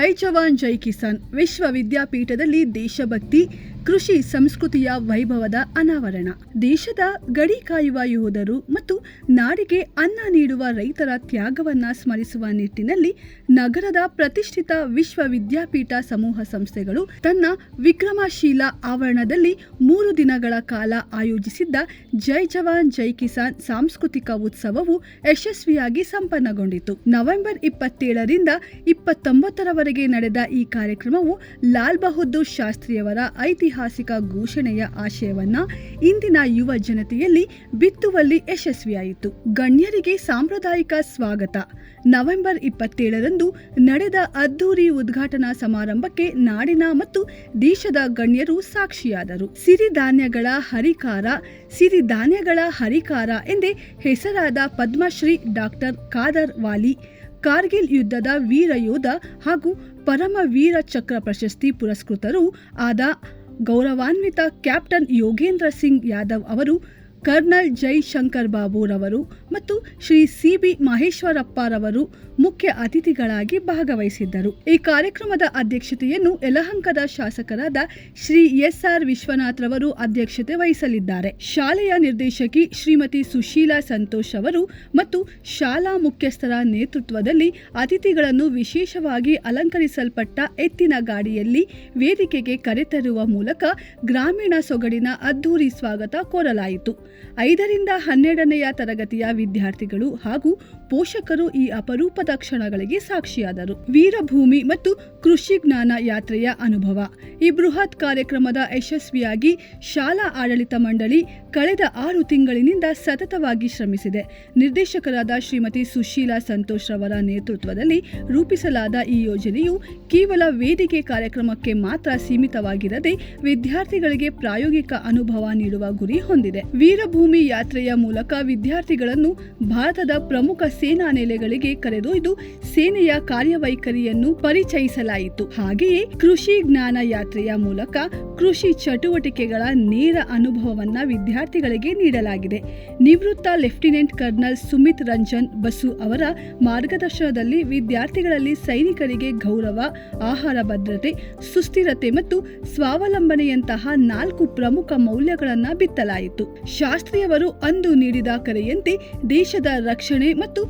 ಜೈ ಜವಾನ್ ಜೈ ಕಿಸಾನ್ ವಿಶ್ವವಿದ್ಯಾಪೀಠದಲ್ಲಿ ದೇಶಭಕ್ತಿ ಕೃಷಿ ಸಂಸ್ಕೃತಿಯ ವೈಭವದ ಅನಾವರಣ. ದೇಶದ ಗಡಿ ಕಾಯುವ ಯೋಧರು ಮತ್ತು ನಾಡಿಗೆ ಅನ್ನ ನೀಡುವ ರೈತರ ತ್ಯಾಗವನ್ನ ಸ್ಮರಿಸುವ ನಿಟ್ಟಿನಲ್ಲಿ ನಗರದ ಪ್ರತಿಷ್ಠಿತ ವಿಶ್ವವಿದ್ಯಾಪೀಠ ಸಮೂಹ ಸಂಸ್ಥೆಗಳು ತನ್ನ ವಿಕ್ರಮಶೀಲ ಆವರಣದಲ್ಲಿ ಮೂರು ದಿನಗಳ ಕಾಲ ಆಯೋಜಿಸಿದ್ದ ಜೈ ಜವಾನ್, ಜೈ ಕಿಸಾನ್ ಸಾಂಸ್ಕೃತಿಕ ಉತ್ಸವವು ಯಶಸ್ವಿಯಾಗಿ ಸಂಪನ್ನಗೊಂಡಿತು. ನವೆಂಬರ್ ಇಪ್ಪತ್ತೇಳರಿಂದ ಇಪ್ಪತ್ತೊಂಬತ್ತರವರೆಗೆ ನಡೆದ ಈ ಕಾರ್ಯಕ್ರಮವು ಲಾಲ್ ಬಹದ್ದೂರ್ ಶಾಸ್ತ್ರಿಯವರ ಐತಿಹಾಸಿಕ ಘೋಷಣೆಯ ಆಶಯವನ್ನ ಇಂದಿನ ಯುವ ಜನತೆಯಲ್ಲಿ ಬಿತ್ತುವಲ್ಲಿ ಯಶಸ್ವಿಯಾಯಿತು. ಗಣ್ಯರಿಗೆ ಸಾಂಪ್ರದಾಯಿಕ ಸ್ವಾಗತ. ನವೆಂಬರ್ ಇಪ್ಪತ್ತೇಳರಂದು ನಡೆದ ಅದ್ದೂರಿ ಉದ್ಘಾಟನಾ ಸಮಾರಂಭಕ್ಕೆ ನಾಡಿನ ಮತ್ತು ದೇಶದ ಗಣ್ಯರು ಸಾಕ್ಷಿಯಾದರು. ಸಿರಿಧಾನ್ಯಗಳ ಹರಿಕಾರ ಸಿರಿಧಾನ್ಯಗಳ ಹರಿಕಾರ ಎಂದೇ ಹೆಸರಾದ ಪದ್ಮಶ್ರೀ ಡಾಕ್ಟರ್ ಖಾದರ್ ವಾಲಿ, ಕಾರ್ಗಿಲ್ ಯುದ್ಧದ ವೀರ ಯೋಧ ಹಾಗೂ ಪರಮ ವೀರ ಚಕ್ರ ಪ್ರಶಸ್ತಿ ಪುರಸ್ಕೃತರೂ ಆದ ಗೌರವಾನ್ವಿತ ಕ್ಯಾಪ್ಟನ್ ಯೋಗೇಂದ್ರ ಸಿಂಗ್ ಯಾದವ್ ಅವರು ಕರ್ನಲ್ ಜೈ ಶಂಕರ್ ಬಾಬುರವರು ಮತ್ತು ಶ್ರೀ ಸಿ ಬಿ ಮಹೇಶ್ವರಪ್ಪರವರು ಮುಖ್ಯ ಅತಿಥಿಗಳಾಗಿ ಭಾಗವಹಿಸಿದ್ದರು. ಈ ಕಾರ್ಯಕ್ರಮದ ಅಧ್ಯಕ್ಷತೆಯನ್ನು ಯಲಹಂಕದ ಶಾಸಕರಾದ ಶ್ರೀ ಎಸ್ ಆರ್ ವಿಶ್ವನಾಥ್ ರವರು ಅಧ್ಯಕ್ಷತೆ ವಹಿಸಲಿದ್ದಾರೆ. ಶಾಲೆಯ ನಿರ್ದೇಶಕಿ ಶ್ರೀಮತಿ ಸುಶೀಲಾ ಸಂತೋಷ್ ಅವರು ಮತ್ತು ಶಾಲಾ ಮುಖ್ಯಸ್ಥರ ನೇತೃತ್ವದಲ್ಲಿ ಅತಿಥಿಗಳನ್ನು ವಿಶೇಷವಾಗಿ ಅಲಂಕರಿಸಲ್ಪಟ್ಟ ಎತ್ತಿನ ಗಾಡಿಯಲ್ಲಿ ವೇದಿಕೆಗೆ ಕರೆತರುವ ಮೂಲಕ ಗ್ರಾಮೀಣ ಸೊಗಡಿನ ಅದ್ಧೂರಿ ಸ್ವಾಗತ ಕೋರಲಾಯಿತು. ಐದರಿಂದ ಹನ್ನೆರಡನೆಯ ತರಗತಿಯ ವಿದ್ಯಾರ್ಥಿಗಳು ಹಾಗೂ ಪೋಷಕರು ಈ ಅಪರೂಪದ ಕ್ಷಣಗಳಿಗೆ ಸಾಕ್ಷಿಯಾದರು. ವೀರಭೂಮಿ ಮತ್ತು ಕೃಷಿ ಜ್ಞಾನ ಯಾತ್ರೆಯ ಅನುಭವ. ಈ ಬೃಹತ್ ಕಾರ್ಯಕ್ರಮದ ಯಶಸ್ವಿಯಾಗಿ ಶಾಲಾ ಆಡಳಿತ ಮಂಡಳಿ ಕಳೆದ ಆರು ತಿಂಗಳಿನಿಂದ ಸತತವಾಗಿ ಶ್ರಮಿಸಿದೆ. ನಿರ್ದೇಶಕರಾದ ಶ್ರೀಮತಿ ಸುಶೀಲಾ ಸಂತೋಷ್ ರವರ ನೇತೃತ್ವದಲ್ಲಿ ರೂಪಿಸಲಾದ ಈ ಯೋಜನೆಯು ಕೇವಲ ವೇದಿಕೆ ಕಾರ್ಯಕ್ರಮಕ್ಕೆ ಮಾತ್ರ ಸೀಮಿತವಾಗಿರದೆ ವಿದ್ಯಾರ್ಥಿಗಳಿಗೆ ಪ್ರಾಯೋಗಿಕ ಅನುಭವ ನೀಡುವ ಗುರಿ ಹೊಂದಿದೆ. ವೀರಭೂಮಿ ಯಾತ್ರೆಯ ಮೂಲಕ ವಿದ್ಯಾರ್ಥಿಗಳನ್ನು ಭಾರತದ ಪ್ರಮುಖ ಸೇನಾ ನೆಲೆಗಳಿಗೆ ಕರೆದೊಯ್ದು ಸೇನೆಯ ಕಾರ್ಯವೈಖರಿಯನ್ನು ಪರಿಚಯಿಸಲಾಯಿತು. ಹಾಗೆಯೇ ಕೃಷಿ ಜ್ಞಾನ ಯಾತ್ರೆಯ ಮೂಲಕ ಕೃಷಿ ಚಟುವಟಿಕೆಗಳ ನೇರ ಅನುಭವವನ್ನ ವಿದ್ಯಾರ್ಥಿಗಳಿಗೆ ನೀಡಲಾಗಿದೆ. ನಿವೃತ್ತ ಲೆಫ್ಟಿನೆಂಟ್ ಕರ್ನಲ್ ಸುಮಿತ್ ರಂಜನ್ ಬಸು ಅವರ ಮಾರ್ಗದರ್ಶನದಲ್ಲಿ ವಿದ್ಯಾರ್ಥಿಗಳಲ್ಲಿ ಸೈನಿಕರಿಗೆ ಗೌರವ, ಆಹಾರ ಭದ್ರತೆ, ಸುಸ್ಥಿರತೆ ಮತ್ತು ಸ್ವಾವಲಂಬನೆಯಂತಹ ನಾಲ್ಕು ಪ್ರಮುಖ ಮೌಲ್ಯಗಳನ್ನು ಬಿತ್ತಲಾಯಿತು. ಶಾಸ್ತ್ರಿಯವರು ಅಂದು ನೀಡಿದ ಕರೆಯಂತೆ ದೇಶದ ರಕ್ಷಣೆ ಮತ್ತು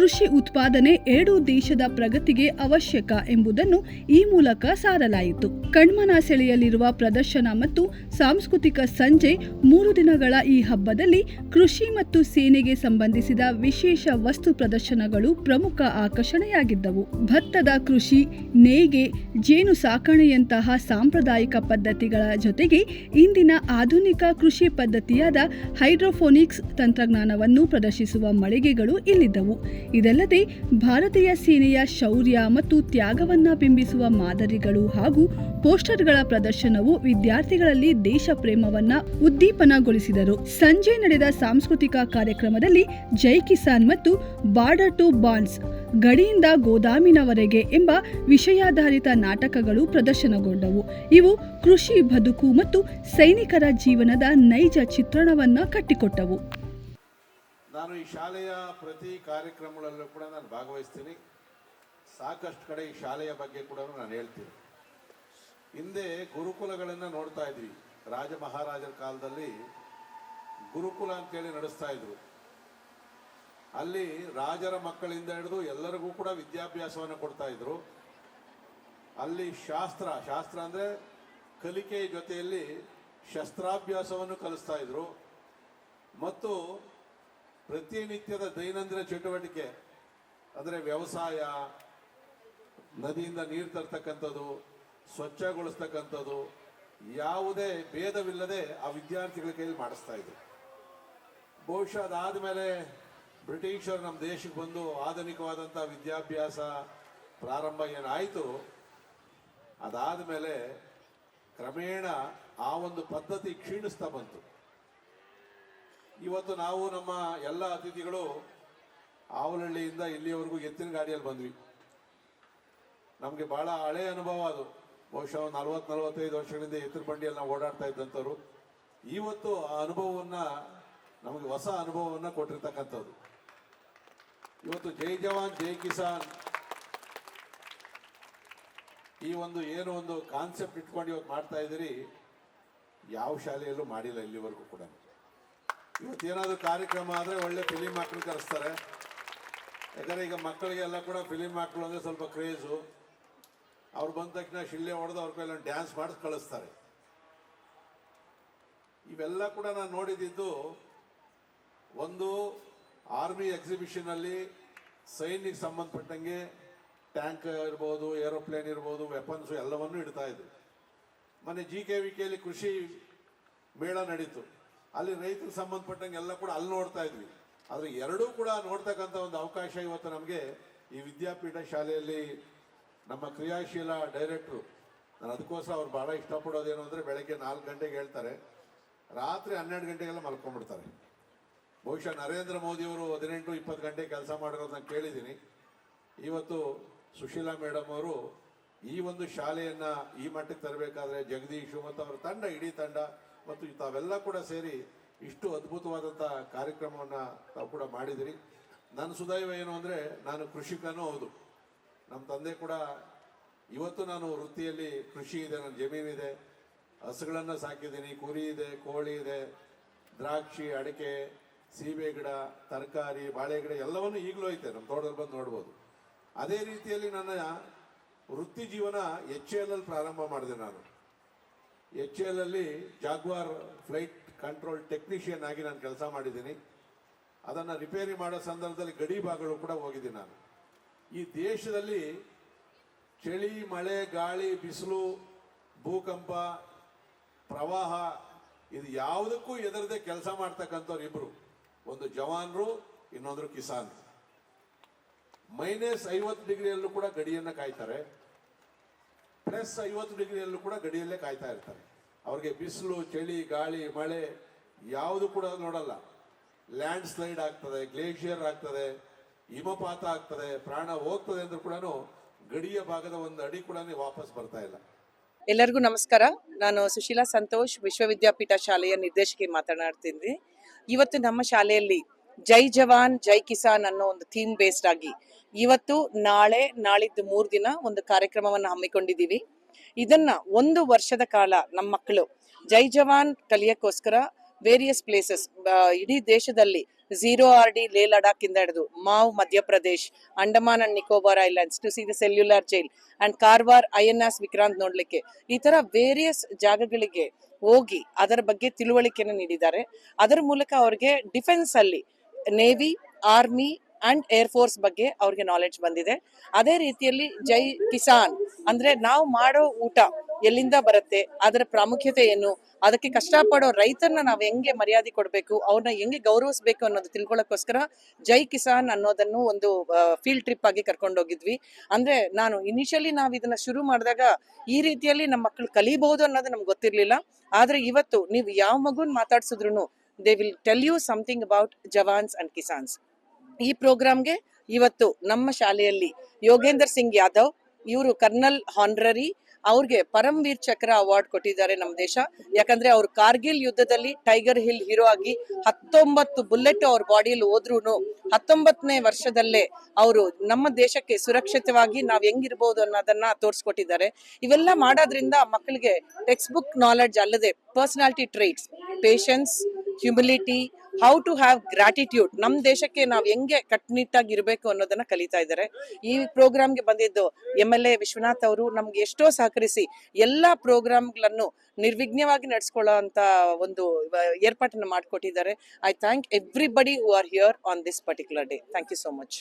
ಕೃಷಿ ಉತ್ಪಾದನೆ ಎರಡೂ ದೇಶದ ಪ್ರಗತಿಗೆ ಅವಶ್ಯಕ ಎಂಬುದನ್ನು ಈ ಮೂಲಕ ಸಾರಲಾಯಿತು. ಕಣ್ಮನ ಸೆಳೆಯಲಿರುವ ಪ್ರದರ್ಶನ ಮತ್ತು ಸಾಂಸ್ಕೃತಿಕ ಸಂಜೆ ಮೂರು ದಿನಗಳ ಈ ಹಬ್ಬದಲ್ಲಿ ಕೃಷಿ ಮತ್ತು ಸೇನೆಗೆ ಸಂಬಂಧಿಸಿದ ವಿಶೇಷ ವಸ್ತು ಪ್ರದರ್ಶನಗಳು ಪ್ರಮುಖ ಆಕರ್ಷಣೆಯಾಗಿದ್ದವು. ಭತ್ತದ ಕೃಷಿ, ನೇಯ್ಗೆ, ಜೇನು ಸಾಕಣೆಯಂತಹ ಸಾಂಪ್ರದಾಯಿಕ ಪದ್ಧತಿಗಳ ಜೊತೆಗೆ ಇಂದಿನ ಆಧುನಿಕ ಕೃಷಿ ಪದ್ಧತಿಯಾದ ಹೈಡ್ರೋಫೋನಿಕ್ಸ್ ತಂತ್ರಜ್ಞಾನವನ್ನು ಪ್ರದರ್ಶಿಸುವ ಮಳಿಗೆಗಳು ಇಲ್ಲಿದ್ದವು. ಇದಲ್ಲದೆ ಭಾರತೀಯ ಸೇನೆಯ ಶೌರ್ಯ ಮತ್ತು ತ್ಯಾಗವನ್ನ ಬಿಂಬಿಸುವ ಮಾದರಿಗಳು ಹಾಗೂ ಪೋಸ್ಟರ್ಗಳ ಪ್ರದರ್ಶನವು ವಿದ್ಯಾರ್ಥಿಗಳಲ್ಲಿ ದೇಶ ಪ್ರೇಮವನ್ನ ಉದ್ದೀಪನಗೊಳಿಸಿದರು. ಸಂಜೆ ನಡೆದ ಸಾಂಸ್ಕೃತಿಕ ಕಾರ್ಯಕ್ರಮದಲ್ಲಿ ಜೈ ಕಿಸಾನ್ ಮತ್ತು ಬಾರ್ಡರ್ ಟು ಬಾಂಡ್ಸ್ ಗಡಿಯಿಂದ ಗೋದಾಮಿನವರೆಗೆ ಎಂಬ ವಿಷಯಾಧಾರಿತ ನಾಟಕಗಳು ಪ್ರದರ್ಶನಗೊಂಡವು. ಇವು ಕೃಷಿ ಬದುಕು ಮತ್ತು ಸೈನಿಕರ ಜೀವನದ ನೈಜ ಚಿತ್ರಣವನ್ನ ಕಟ್ಟಿಕೊಟ್ಟವು. ನಾನು ಈ ಶಾಲೆಯ ಪ್ರತಿ ಕಾರ್ಯಕ್ರಮಗಳಲ್ಲೂ ಕೂಡ ನಾನು ಭಾಗವಹಿಸ್ತೀನಿ. ಸಾಕಷ್ಟು ಕಡೆ ಈ ಶಾಲೆಯ ಬಗ್ಗೆ ಕೂಡ ನಾನು ಹೇಳ್ತೀನಿ. ಹಿಂದೆ ಗುರುಕುಲಗಳನ್ನು ನೋಡ್ತಾ ಇದ್ವಿ. ರಾಜ ಮಹಾರಾಜರ ಕಾಲದಲ್ಲಿ ಗುರುಕುಲ ಅಂತೇಳಿ ನಡೆಸ್ತಾ ಇದ್ರು. ಅಲ್ಲಿ ರಾಜರ ಮಕ್ಕಳಿಂದ ಹಿಡಿದು ಎಲ್ಲರಿಗೂ ಕೂಡ ವಿದ್ಯಾಭ್ಯಾಸವನ್ನು ಕೊಡ್ತಾ ಇದ್ರು. ಅಲ್ಲಿ ಶಾಸ್ತ್ರ ಶಾಸ್ತ್ರ ಅಂದ್ರೆ ಕಲಿಕೆಯ ಜೊತೆಯಲ್ಲಿ ಶಸ್ತ್ರಾಭ್ಯಾಸವನ್ನು ಕಲಿಸ್ತಾ ಇದ್ರು. ಮತ್ತು ಪ್ರತಿನಿತ್ಯದ ದೈನಂದಿನ ಚಟುವಟಿಕೆ, ಅಂದರೆ ವ್ಯವಸಾಯ, ನದಿಯಿಂದ ನೀರು ತರ್ತಕ್ಕಂಥದ್ದು, ಸ್ವಚ್ಛಗೊಳಿಸ್ತಕ್ಕಂಥದ್ದು, ಯಾವುದೇ ಭೇದವಿಲ್ಲದೆ ಆ ವಿದ್ಯಾರ್ಥಿಗಳ ಕೈಯಲ್ಲಿ ಮಾಡಿಸ್ತಾ ಇದ್ರು. ಬಹುಶಃ ಅದಾದ ಮೇಲೆ ಬ್ರಿಟಿಷರು ನಮ್ಮ ದೇಶಕ್ಕೆ ಬಂದು ಆಧುನಿಕವಾದಂಥ ವಿದ್ಯಾಭ್ಯಾಸ ಪ್ರಾರಂಭ ಏನಾಯಿತು ಅದಾದ ಮೇಲೆ ಕ್ರಮೇಣ ಆ ಒಂದು ಪದ್ಧತಿ ಕ್ಷೀಣಿಸ್ತಾ ಬಂತು. ಇವತ್ತು ನಾವು ನಮ್ಮ ಎಲ್ಲ ಅತಿಥಿಗಳು ಆವಲಹಳ್ಳಿಯಿಂದ ಇಲ್ಲಿಯವರೆಗೂ ಎತ್ತಿನ ಗಾಡಿಯಲ್ಲಿ ಬಂದ್ವಿ. ನಮಗೆ ಬಹಳ ಹಳೆಯ ಅನುಭವ ಅದು. ಬಹುಶಃ ಒಂದು ನಲ್ವತ್ತು, ನಲವತ್ತೈದು ವರ್ಷಗಳಿಂದ ಎತ್ತಿನ ಬಂಡಿಯಲ್ಲಿ ನಾವು ಓಡಾಡ್ತಾ ಇದ್ದಂಥವ್ರು. ಇವತ್ತು ಆ ಅನುಭವವನ್ನ ನಮಗೆ ಹೊಸ ಅನುಭವವನ್ನ ಕೊಟ್ಟಿರ್ತಕ್ಕಂಥದ್ದು ಇವತ್ತು ಜೈ ಜವಾನ್, ಜೈ ಕಿಸಾನ್. ಈ ಒಂದು ಏನು ಒಂದು ಕಾನ್ಸೆಪ್ಟ್ ಇಟ್ಕೊಂಡು ಇವತ್ತು ಮಾಡ್ತಾ ಇದ್ದೀರಿ, ಯಾವ ಶಾಲೆಯಲ್ಲೂ ಮಾಡಿಲ್ಲ ಇಲ್ಲಿವರೆಗೂ ಕೂಡ. ಇವತ್ತೇನಾದರೂ ಕಾರ್ಯಕ್ರಮ ಆದರೆ ಒಳ್ಳೆ ಫಿಲಿಮ್ ಮಕ್ಕಳು ಕರೆಸ್ತಾರೆ. ಯಾಕಂದರೆ ಈಗ ಮಕ್ಕಳಿಗೆಲ್ಲ ಕೂಡ ಫಿಲಿಮ್ ಮಕ್ಕಳು ಅಂದರೆ ಸ್ವಲ್ಪ ಕ್ರೇಜು ಅವ್ರು ಬಂದ ತಕ್ಷಣ ಶಿಳ್ಳೆ ಹೊಡೆದು ಅವ್ರ ಕೈಲಿ ಡ್ಯಾನ್ಸ್ ಮಾಡಿ ಕಳಿಸ್ತಾರೆ. ಇವೆಲ್ಲ ಕೂಡ ನಾನು ನೋಡಿದ್ದು ಒಂದು ಆರ್ಮಿ ಎಕ್ಸಿಬಿಷನ್ ಅಲ್ಲಿ ಸೈನ್ಯಕ್ಕೆ ಸಂಬಂಧಪಟ್ಟಂಗೆ ಟ್ಯಾಂಕ್ ಇರ್ಬೋದು ಏರೋಪ್ಲೇನ್ ಇರ್ಬೋದು ವೆಪನ್ಸ್ ಎಲ್ಲವನ್ನೂ ಇಡ್ತಾ ಇದ್ರು. ಮೊನ್ನೆ ಜಿ ಕೆ ವಿ ಕೆಲಿ ಕೃಷಿ ಮೇಳ ನಡೀತು. ಅಲ್ಲಿ ರೈತರಿಗೆ ಸಂಬಂಧಪಟ್ಟಂಗೆ ಎಲ್ಲ ಕೂಡ ಅಲ್ಲಿ ನೋಡ್ತಾ ಇದ್ವಿ. ಆದರೆ ಎರಡೂ ಕೂಡ ನೋಡ್ತಕ್ಕಂಥ ಒಂದು ಅವಕಾಶ ಇವತ್ತು ನಮಗೆ ಈ ವಿದ್ಯಾಪೀಠ ಶಾಲೆಯಲ್ಲಿ ನಮ್ಮ ಕ್ರಿಯಾಶೀಲ ಡೈರೆಕ್ಟ್ರು, ನಾನು ಅದಕ್ಕೋಸ್ಕರ ಅವ್ರು ಭಾಳ ಇಷ್ಟಪಡೋದೇನು ಅಂದರೆ ಬೆಳಗ್ಗೆ ನಾಲ್ಕು ಗಂಟೆಗೆ ಹೇಳ್ತಾರೆ, ರಾತ್ರಿ ಹನ್ನೆರಡು ಗಂಟೆಗೆಲ್ಲ ಮಲ್ಕೊಂಡ್ಬಿಡ್ತಾರೆ. ಬಹುಶಃ ನರೇಂದ್ರ ಮೋದಿಯವರು ಹದಿನೆಂಟು ಇಪ್ಪತ್ತು ಗಂಟೆ ಕೆಲಸ ಮಾಡಿರೋದನ್ನ ಕೇಳಿದ್ದೀನಿ. ಇವತ್ತು ಸುಶೀಲಾ ಮೇಡಮ್ ಅವರು ಈ ಒಂದು ಶಾಲೆಯನ್ನ ಈ ಮಟ್ಟಕ್ಕೆ ತರಬೇಕಾದ್ರೆ ಜಗದೀಶು ಮತ್ತು ಅವರ ತಂಡ, ಇಡೀ ತಂಡ ಮತ್ತು ತಾವೆಲ್ಲ ಕೂಡ ಸೇರಿ ಇಷ್ಟು ಅದ್ಭುತವಾದಂಥ ಕಾರ್ಯಕ್ರಮವನ್ನ ತಾವು ಕೂಡ ಮಾಡಿದಿರಿ. ನನ್ನ ಸುದೈವ ಏನು ಅಂದರೆ, ನಾನು ಕೃಷಿಕನೂ ಹೌದು. ನಮ್ಮ ತಂದೆ ಕೂಡ ಇವತ್ತು ನಾನು ವೃತ್ತಿಯಲ್ಲಿ ಕೃಷಿ ಇದೆ, ನನ್ನ ಜಮೀನಿದೆ ಹಸುಗಳನ್ನು ಸಾಕಿದ್ದೀನಿ, ಕುರಿ ಇದೆ, ಕೋಳಿ ಇದೆ, ದ್ರಾಕ್ಷಿ, ಅಡಿಕೆ, ಸೀಬೆ ಗಿಡ, ತರಕಾರಿ, ಬಾಳೆ ಗಿಡ ಎಲ್ಲವನ್ನು ಈಗಲೂ ಐತೆ, ನಮ್ಮ ತೋಟದಲ್ಲಿ ಬಂದು ನೋಡ್ಬೋದು. ಅದೇ ರೀತಿಯಲ್ಲಿ ನನ್ನ ವೃತ್ತಿ ಜೀವನ ಎಚ್ ಎಲ್ ಅಲ್ಲಿ ಪ್ರಾರಂಭ ಮಾಡಿದೆ ನಾನು. ಎಚ್ ಎಲ್ ಅಲ್ಲಿ ಜಾಗ್ವಾರ್ ಫ್ಲೈಟ್ ಕಂಟ್ರೋಲ್ ಟೆಕ್ನಿಷಿಯನ್ ಆಗಿ ನಾನು ಕೆಲಸ ಮಾಡಿದ್ದೀನಿ. ಅದನ್ನು ರಿಪೇರಿ ಮಾಡೋ ಸಂದರ್ಭದಲ್ಲಿ ಗಡಿ ಭಾಗಗಳು ಕೂಡ ಹೋಗಿದ್ದೀನಿ ನಾನು. ಈ ದೇಶದಲ್ಲಿ ಚಳಿ, ಮಳೆ, ಗಾಳಿ, ಬಿಸಿಲು, ಭೂಕಂಪ, ಪ್ರವಾಹ ಇದು ಯಾವುದಕ್ಕೂ ಎದರದೆ ಕೆಲಸ ಮಾಡ್ತಕ್ಕಂಥವ್ರು ಇಬ್ರು. ಒಂದು ಜವಾನ್ರು, ಇನ್ನೊಂದ್ರು ಕಿಸಾನ್ ಮೈನಸ್ ಐವತ್ತು ಡಿಗ್ರಿಯಲ್ಲೂ ಕೂಡ ಗಡಿಯನ್ನು ಕಾಯ್ತಾರೆ. ಪ್ಲಸ್ ಐವತ್ತು ಡಿಗ್ರಿಯಲ್ಲೂ ಕೂಡ ಗಡಿಯಲ್ಲೇ ಕಾಯ್ತಾ ಇರ್ತಾರೆ. ಅವ್ರಿಗೆ ಬಿಸಿಲು, ಚಳಿ, ಗಾಳಿ, ಮಳೆ ಯಾವುದು ಕೂಡ ನೋಡಲ್ಲ. ಲ್ಯಾಂಡ್ ಸ್ಲೈಡ್ ಆಗ್ತದೆ ಗ್ಲೇಷಿಯರ್ ಆಗ್ತದೆ, ಹಿಮಪಾತ ಆಗ್ತದೆ, ಪ್ರಾಣ ಹೋಗ್ತದೆ ಅಂದ್ರೂ ಕೂಡ ಗಡಿಯ ಭಾಗದ ಒಂದು ಅಡಿ ಕೂಡ ವಾಪಸ್ ಬರ್ತಾ ಇಲ್ಲ. ಎಲ್ಲರಿಗೂ ನಮಸ್ಕಾರ. ನಾನು ಸುಶೀಲಾ ಸಂತೋಷ್, ವಿಶ್ವವಿದ್ಯಾಪೀಠ ಶಾಲೆಯ ನಿರ್ದೇಶಕಿ ಮಾತನಾಡ್ತೀನಿ ಇವತ್ತು ನಮ್ಮ ಶಾಲೆಯಲ್ಲಿ ಜೈ ಜವಾನ್, ಜೈ ಕಿಸಾನ್ ಅನ್ನೋ ಒಂದು ಥೀಮ್ ಬೇಸ್ಡ್ ಆಗಿ ಇವತ್ತು, ನಾಳೆ, ನಾಳಿದ್ದು ಮೂರು ದಿನ ಒಂದು ಕಾರ್ಯಕ್ರಮವನ್ನು ಹಮ್ಮಿಕೊಂಡಿದ್ದೀವಿ. ಇದನ್ನ ಒಂದು ವರ್ಷದ ಕಾಲ ನಮ್ಮ ಮಕ್ಕಳು ಜೈ ಜವಾನ್ ಕಲಿಯಕ್ಕೋಸ್ಕರ ವೇರಿಯಸ್ ಪ್ಲೇಸಸ್ ಇಡೀ ದೇಶದಲ್ಲಿ ಝೀರೋ ಆರ್ ಡಿ ಲೇ ಲಡಾಖ್ ಇಂದ ಹಿಡಿದು Mhow Madhya Pradesh Andaman and Nicobar islands to see the cellular jail and Karwar I N S Vikrant ನೋಡ್ಲಿಕ್ಕೆ ಈ ತರ ವೇರಿಯಸ್ ಜಾಗಗಳಿಗೆ ಹೋಗಿ ಅದರ ಬಗ್ಗೆ ತಿಳುವಳಿಕೆಯನ್ನು ನೀಡಿದ್ದಾರೆ. ಅದರ ಮೂಲಕ ಅವ್ರಿಗೆ ಡಿಫೆನ್ಸ್ ಅಲ್ಲಿ navy army and air force ಬಗ್ಗೆ ಅವ್ರಿಗೆ ನಾಲೆಡ್ಜ್ ಬಂದಿದೆ. ಅದೇ ರೀತಿಯಲ್ಲಿ ಜೈ ಕಿಸಾನ್ ಅಂದ್ರೆ ನಾವು ಮಾಡೋ ಊಟ ಎಲ್ಲಿಂದ ಬರುತ್ತೆ, ಅದರ ಪ್ರಾಮುಖ್ಯತೆ ಏನು, ಅದಕ್ಕೆ ಕಷ್ಟಪಡೋ ರೈತರನ್ನ ನಾವು ಹೆಂಗೆ ಮರ್ಯಾದೆ ಕೊಡಬೇಕು, ಅವ್ರನ್ನ ಹೆಂಗೆ ಗೌರವಿಸಬೇಕು ಅನ್ನೋದು ತಿಳ್ಕೊಳ್ಳೋಕ್ಕೋಸ್ಕರ ಜೈ ಕಿಸಾನ್ ಅನ್ನೋದನ್ನು ಒಂದು ಫೀಲ್ಡ್ ಟ್ರಿಪ್ ಆಗಿ ಕರ್ಕೊಂಡೋಗಿದ್ವಿ ಅಂದ್ರೆ ನಾನು ಇನಿಷಿಯಲಿ ನಾವು ಇದನ್ನ ಶುರು ಮಾಡಿದಾಗ ಈ ರೀತಿಯಲ್ಲಿ ನಮ್ಮ ಮಕ್ಕಳು ಕಲಿಬಹುದು ಅನ್ನೋದು ನಮ್ಗೆ ಗೊತ್ತಿರ್ಲಿಲ್ಲ. ಆದ್ರೆ ಇವತ್ತು ನೀವು ಯಾವ ಮಗುನ್ ಮಾತಾಡ್ಸಿದ್ರು they will tell you something about jawans and kisans ಈ ಪ್ರೋಗ್ರಾಮ್ಗೆ ಇವತ್ತು ನಮ್ಮ ಶಾಲೆಯಲ್ಲಿ ಯೋಗೇಂದ್ರ ಸಿಂಗ್ ಯಾದವ್, ಇವರು ಕರ್ನಲ್ ಹಾನ್ರರಿ, ಅವ್ರಿಗೆ ಪರಮ್ವೀರ್ ಚಕ್ರ ಅವಾರ್ಡ್ ಕೊಟ್ಟಿದ್ದಾರೆ ನಮ್ಮ ದೇಶ. ಯಾಕಂದ್ರೆ ಅವ್ರು ಕಾರ್ಗಿಲ್ ಯುದ್ಧದಲ್ಲಿ ಟೈಗರ್ ಹಿಲ್ ಹೀರೋ ಆಗಿ ಹತ್ತೊಂಬತ್ತು ಬುಲೆಟ್ ಅವ್ರ ಬಾಡಿಯಲ್ಲಿ ಹೋದ್ರೂ ಹತ್ತೊಂಬತ್ತನೇ ವರ್ಷದಲ್ಲೇ ಅವರು ನಮ್ಮ ದೇಶಕ್ಕೆ ಸುರಕ್ಷಿತವಾಗಿ ನಾವ್ ಹೆಂಗಿರ್ಬೋದು ಅನ್ನೋದನ್ನ ತೋರಿಸ್ಕೊಟ್ಟಿದ್ದಾರೆ. ಇವೆಲ್ಲ ಮಾಡೋದ್ರಿಂದ ಮಕ್ಕಳಿಗೆ ಟೆಕ್ಸ್ಟ್ ಬುಕ್ ನಾಲೆಡ್ಜ್ ಅಲ್ಲದೆ personality traits, patience, humility how to have gratitude ನಮ್ಮ ದೇಶಕ್ಕೆ ನಾವು ಹೆಂಗೆ ಕಟ್ಟುನಿಟ್ಟಾಗಿ ಇರಬೇಕು ಅನ್ನೋದನ್ನ ಕಲಿತಾ ಇದ್ದಾರೆ. ಈ ಪ್ರೋಗ್ರಾಮ್ಗೆ ಬಂದಿದ್ದು ಎಂ ಎಲ್ ಎ ವಿಶ್ವನಾಥ್ ಅವರು. ನಮ್ಗೆ ಎಷ್ಟೋ ಸಹಕರಿಸಿ ಎಲ್ಲಾ ಪ್ರೋಗ್ರಾಮ್ಗಳನ್ನು ನಿರ್ವಿಘ್ನವಾಗಿ ನಡೆಸ್ಕೊಳ್ಳೋ ಅಂತ ಒಂದು ಏರ್ಪಾಟನ್ನು ಮಾಡಿಕೊಟ್ಟಿದ್ದಾರೆ. I thank everybody who are here on this particular day thank you so much